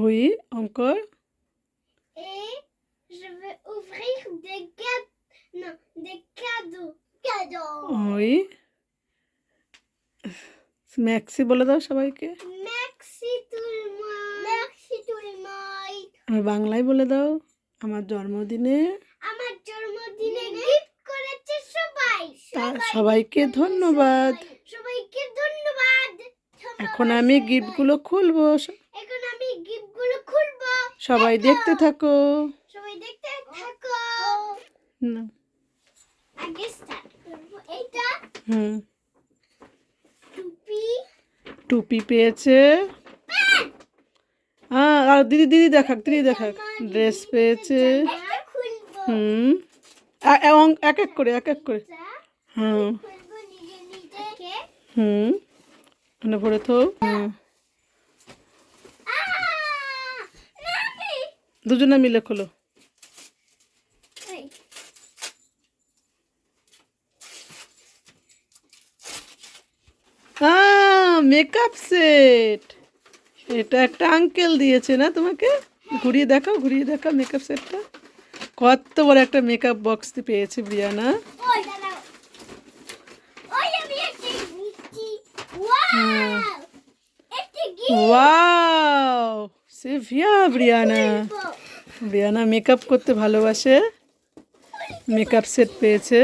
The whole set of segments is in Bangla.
Oui, encore. Et je vais ouvrir des. Non, des cadeaux. Cadeaux. Oui. Maxi বলে দাও সবাইকে Merci tout le monde. Merci tout le monde. আর বাংলায় বলে দাও আমার জন্মদিনে আমার জন্মদিনে গিফট করেছে সবাই সবাইকে ধন্যবাদ সবাইকে ধন্যবাদ এখন আমি গিফটগুলো খুলবো এখন আমি গিফটগুলো খুলবো সবাই দেখতে থাকো। সবাই দেখতে থাকো। না, আগে স্টার্ট করব। এটা হুম। টুপি। টুপি পেয়েছে। হ্যাঁ আর দিদি দিদি দেখাক দিদি দেখাক। ড্রেস পেয়েছে। হুম। এক এক করে এক এক করে। হুম। হুম। মানে ভরে তো হুম। দুজনে মিলে খোলো। মেকআপ সেট এটা একটা আঙ্কেল দিয়েছে না তোমাকে? ঘুরিয়ে দেখাও ঘুরিয়ে দেখাও মেকআপ সেটটা কত বড় একটা মেকআপ বক্স পেয়েছে ব্রিয়ানা gift ওয়াও! সেভিয়া ব্রিয়ানা ব্রিয়ানা মেকআপ করতে ভালোবাসে। মেকআপ সেট পেয়েছে।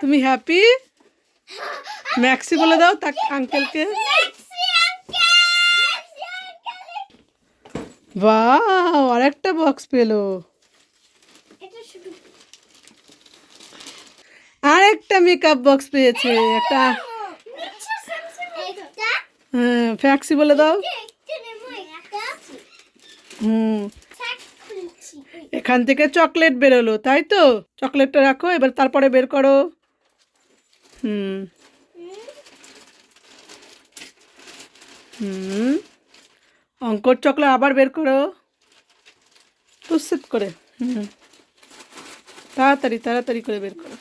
তুমি হ্যাপি ম্যাক্সি বলে দাও তাকে আঙ্কেলকে Merci, uncle! Merci, uncle! বাহ আর একটা বক্স পেল এটা আর একটা মেকআপ বক্স পেয়েছে একটা হ্যাঁ ফ্যাক্সি বলে দাও। একটা হুম। এখান থেকে চকলেট বেরোলো তাই তো? চকলেটটা রাখো এবার তারপরে বের করো। হুম। হুম। অঙ্কর চকলেট আবার বের করো। টুসিপ করে হুম। তাড়াতাড়ি তাড়াতাড়ি করে বের করো।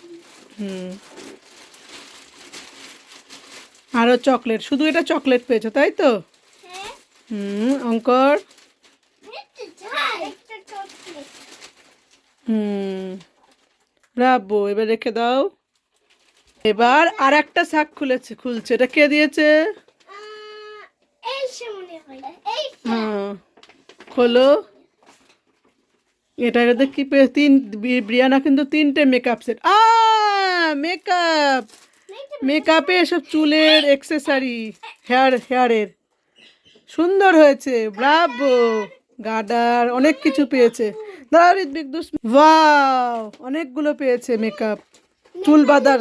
হুম। আরও চকলেট শুধু এটা চকলেট পেয়েছ তাই তো? হ্যাঁ। হুম অঙ্কর একটা চকলেট হুম। রাখব এবার রেখে দাও। এবার আর একটা শাক খুলেছে খুলছে। এটা কে দিয়েছে? খোলো। এটার মধ্যে কি পেয়ে তিন ব্রিয়ানা কিন্তু তিনটে মেকআপ সেট আ মেকআপ মেকআপে এসব চুলের এক্সেসারি হেয়ার হেয়ারের সুন্দর হয়েছে। ব্রাভো গার্ডার অনেক কিছু পেয়েছে। দাঁড়া ঋত্বিক দুস ওয়াও অনেকগুলো পেয়েছে মেকআপ চুল বাঁধার।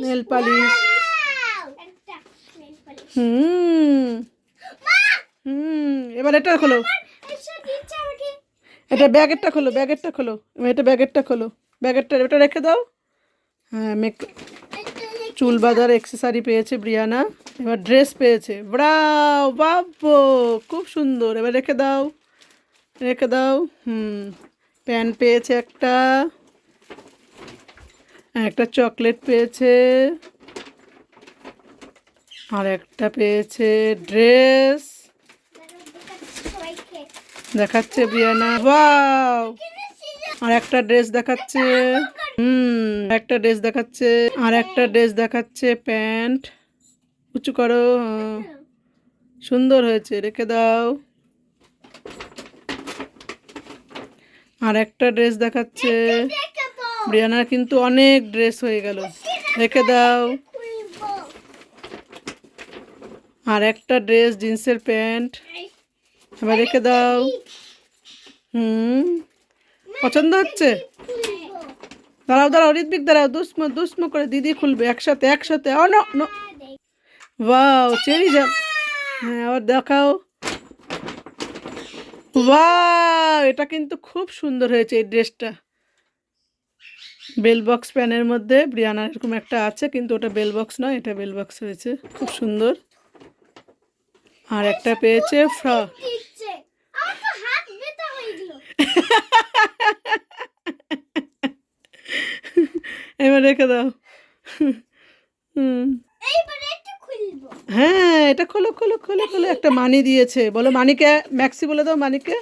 Nail polish. হুম। হুম এবার এটা খোলো। এটা ব্যাগেরটা খোলো ব্যাগেরটা খোলো। এটা ব্যাগেরটা খোলো। ব্যাগেরটা এটা রেখে দাও। হ্যাঁ মেক চুল বাঁধার এক্সেসারি পেয়েছে ব্রিয়ানা। এবার ড্রেস পেয়েছে। ব্রাও বাব্বো খুব সুন্দর। এবার রেখে দাও। রেখে দাও। হুম প্যান্ট পেয়েছে একটা। একটা চকলেট পেয়েছে। আর একটা পেয়েছে ড্রেস। দেখাচ্ছে ব্রিয়ানা ওয়াও! আর একটা ড্রেস দেখাচ্ছে। হুম, একটা ড্রেস দেখাচ্ছে। আর একটা ড্রেস দেখাচ্ছে প্যান্ট। উঁচু করো। সুন্দর হয়েছে, রেখে দাও। আর একটা ড্রেস দেখাচ্ছে। ব্রিয়ানার কিন্তু অনেক ড্রেস হয়ে গেল। রেখে দাও। আর একটা ড্রেস, জিন্সের প্যান্ট। এবার রেখে দাও। হুম। পছন্দ হচ্ছে? দাঁড়াও দাঁড়াও, ঋত্বিক, দাঁড়াও। দুষ্ম দুষ্ম করে দিদি খুলবে একসাথে একসাথে। Oh, no no. ওয়াও, চেরি যা হ্যাঁ আবার দেখাও। ওয়াও এটা কিন্তু খুব সুন্দর হয়েছে এই ড্রেসটা। বেল বক্স প্যানের মধ্যে ব্রিয়ানার এরকম একটা আছে কিন্তু ওটা বেল বক্স নয় এটা বেল বক্স হয়েছে। খুব সুন্দর। আর একটা পেয়েছে ফ্রক এবার রেখে দাও। হুম। হ্যাঁ এটা খোলো খোলো খোলো খোলো একটা মানি দিয়েছে। বলো মানিকে ম্যাক্সি বলে দাও মানিকে।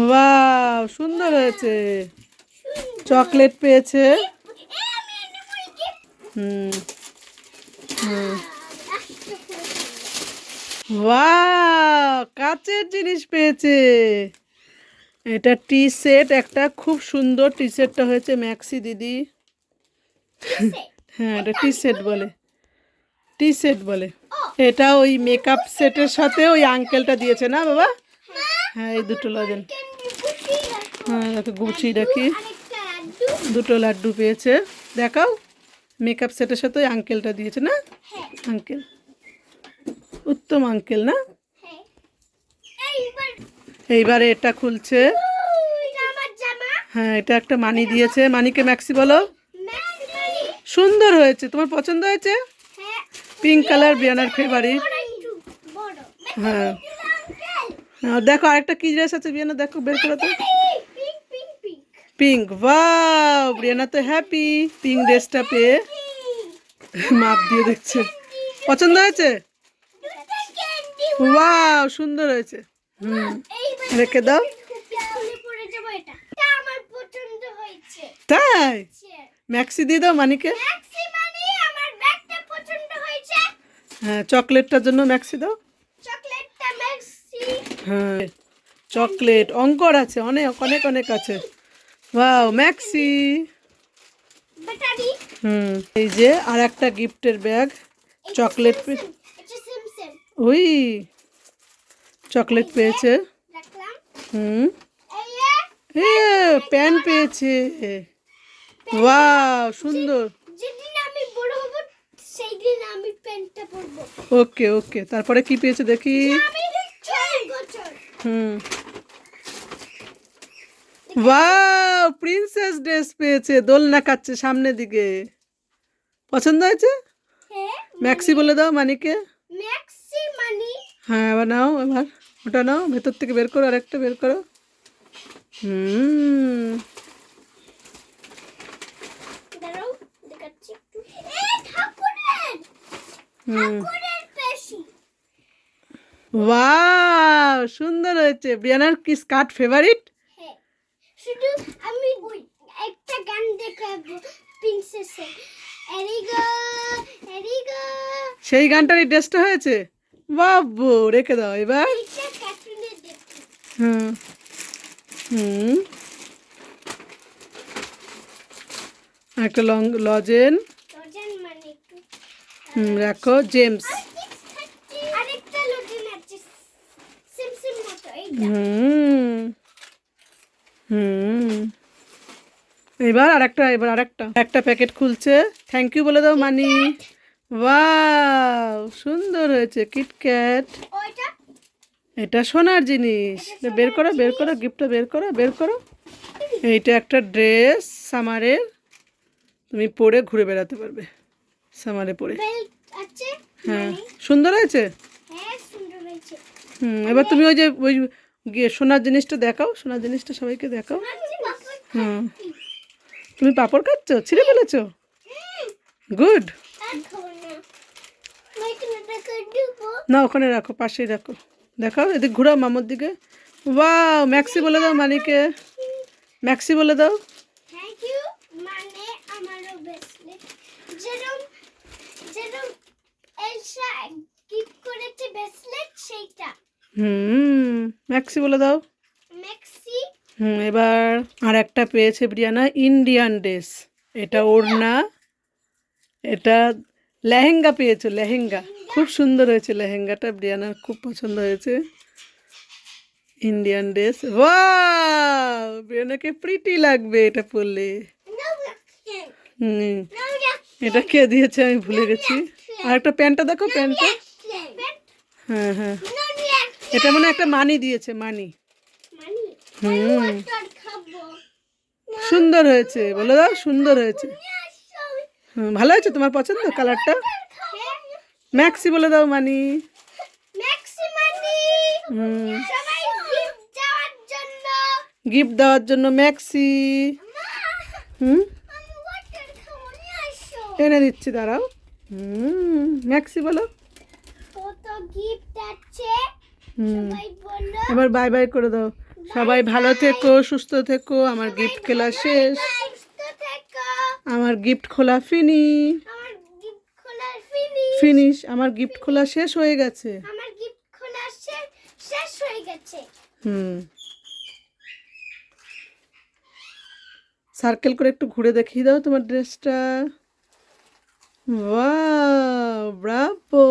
ওয়াও সুন্দর হয়েছে। চকলেট পেয়েছে। হুম। হুম। ওয়াও কাচের জিনিস পেয়েছে। এটা টি সেট একটা খুব সুন্দর টি সেটটা হয়েছে ম্যাক্সি দিদি। হ্যাঁ এটা টি সেট বলে। টি সেট বলে। এটা ওই মেকআপ সেটের সাথে ওই আঙ্কেলটা দিয়েছে না বাবা? হ্যাঁ। এই দুটো লজেন হ্যাঁ দেখো গুছিয়ে রাখি। দুটো লাড্ডু পেয়েছে। দেখাও মেকআপ সেটের সাথে ওই আঙ্কেলটা দিয়েছে না? আঙ্কেল। উত্তম আঙ্কেল না? এইবারে এটা খুলছে। হ্যাঁ এটা একটা মানি দিয়েছে। মানিকে ম্যাক্সি বলো। সুন্দর হয়েছে। তোমার পছন্দ হয়েছে? পিঙ্ক কালার বিয়ানার ফেভারিট হ্যাঁ। হ্যাঁ, দেখো আরেকটা কি ড্রেস আছে বিয়ানা দেখো বের করো তো পিঙ্ক ওয়াও বিয়ানা তো হ্যাপি পিঙ্ক ড্রেসটা পেয়ে। মাপ দিয়ে দেখছে। পছন্দ হয়েছে? ওয়াও সুন্দর হয়েছে। হুম রেখে দাও। তাই? ম্যাক্সি দিয়ে দাও মানিকে। মানি হ্যাঁ চকলেটটার জন্য ম্যাক্সি দাও। হ্যাঁ চকলেট অঙ্কর আছে অনেক অনেক অনেক আছে। ওয়াও ম্যাক্সি হুম এই যে আর একটা গিফটের ব্যাগ চকলেট ওই চকলেট পেয়েছে। হুম। এ প্যান পেয়েছে। ওয়াও সুন্দর। ওকে ওকে। তারপরে কি পেয়েছে দেখি। হুম। ওয়াও প্রিন্সেস ড্রেস পেয়েছে। দোলনা কাচ্ছে সামনের দিকে। পছন্দ হয়েছে? হ্যাঁ ম্যাক্সি বলে দাও মানিকে। মানি হ্যাঁ এবার নাও এবার ওটা নাও ভেতর থেকে বের করো আরেকটা বের করো। হুম। ওয়াও সুন্দর হয়েছে। ব্রিয়ানার কি স্কার্ট ফেভারিট? হ্যাঁ শুধু আমি একটা গান দেখাবো প্রিন্সেসের এরিগো এরিগো। সেই গানটার এই ড্রেসটা হয়েছে? বাবু রেখে দাও এবার। হুম। হুম। একটা লং লজেন। মানে একটু হুম রাখো জেমস। হুম। হুম। এবার আরেকটা এবার আরেকটা। একটা প্যাকেট খুলছে। থ্যাংক ইউ বলে দাও মানি। ওয়াও সুন্দর হয়েছে কিটক্যাট এটা সোনার জিনিস। বের করো বের করো গিফটটা বের করো বের করো। এইটা একটা ড্রেস সামারের। তুমি পরে ঘুরে বেড়াতে পারবে সামারে পরে। হ্যাঁ। সুন্দর হয়েছে? হ্যাঁ হুম এবার তুমি ওই যে ওই গিয়ে সোনার জিনিসটা দেখাও সোনার জিনিসটা সবাইকে দেখাও। হুম। তুমি পাপড় খাচ্ছ? ছিঁড়ে ফেলেছো? গুড। না ওখানে রাখো পাশেই রাখো। দেখাও এদিক ঘুরাও মামার দিকে। ওয়াও ম্যাক্সি বলে দাও মানিকে। ম্যাক্সি বলে দাও। মানে হুম ম্যাক্সি বলে দাও। ম্যাক্সি? হুম এবার আর একটা পেয়েছে ব্রিয়ানা ইন্ডিয়ান ড্রেস। এটা ওড়না এটা লেহেঙ্গা পেয়েছ, লেহেঙ্গা। খুব সুন্দর হয়েছে লেহেঙ্গাটা ব্রিয়ানার খুব পছন্দ হয়েছে। ইন্ডিয়ান ড্রেস ওয়াও ব্রিয়ানাকে প্রিটি লাগবে এটা পরলে। হুম, এটা কে দিয়েছে, আমি ভুলে গেছি। আর একটা প্যান্টটা দেখো, প্যান্টটা। হ্যাঁ হ্যাঁ। এটা মানে একটা মানি দিয়েছে, মানি। হুম। সুন্দর হয়েছে, বলে দাও, সুন্দর হয়েছে। ভালো হয়েছে তোমার পছন্দ কালারটা? ম্যাক্সি বলে দাও মানি। হুম। গিফট দেওয়ার জন্য। ম্যাক্সি হুম? এনে দিচ্ছি দাঁড়াও। হুম ম্যাক্সি বলো। হুম। এবার বাই বাই করে দাও। সবাই ভালো থেকো সুস্থ থেকো আমার গিফট খেলা শেষ। আমার গিফট খোলা ফিনি ফিনিশ আমার গিফট খোলা শেষ হয়ে গেছে। আমার গিফট খোলা শেষ শেষ হয়ে গেছে। হুম। সার্কেল করে একটু ঘুরে দেখিয়ে দাও তোমার ড্রেসটা ব্রাভো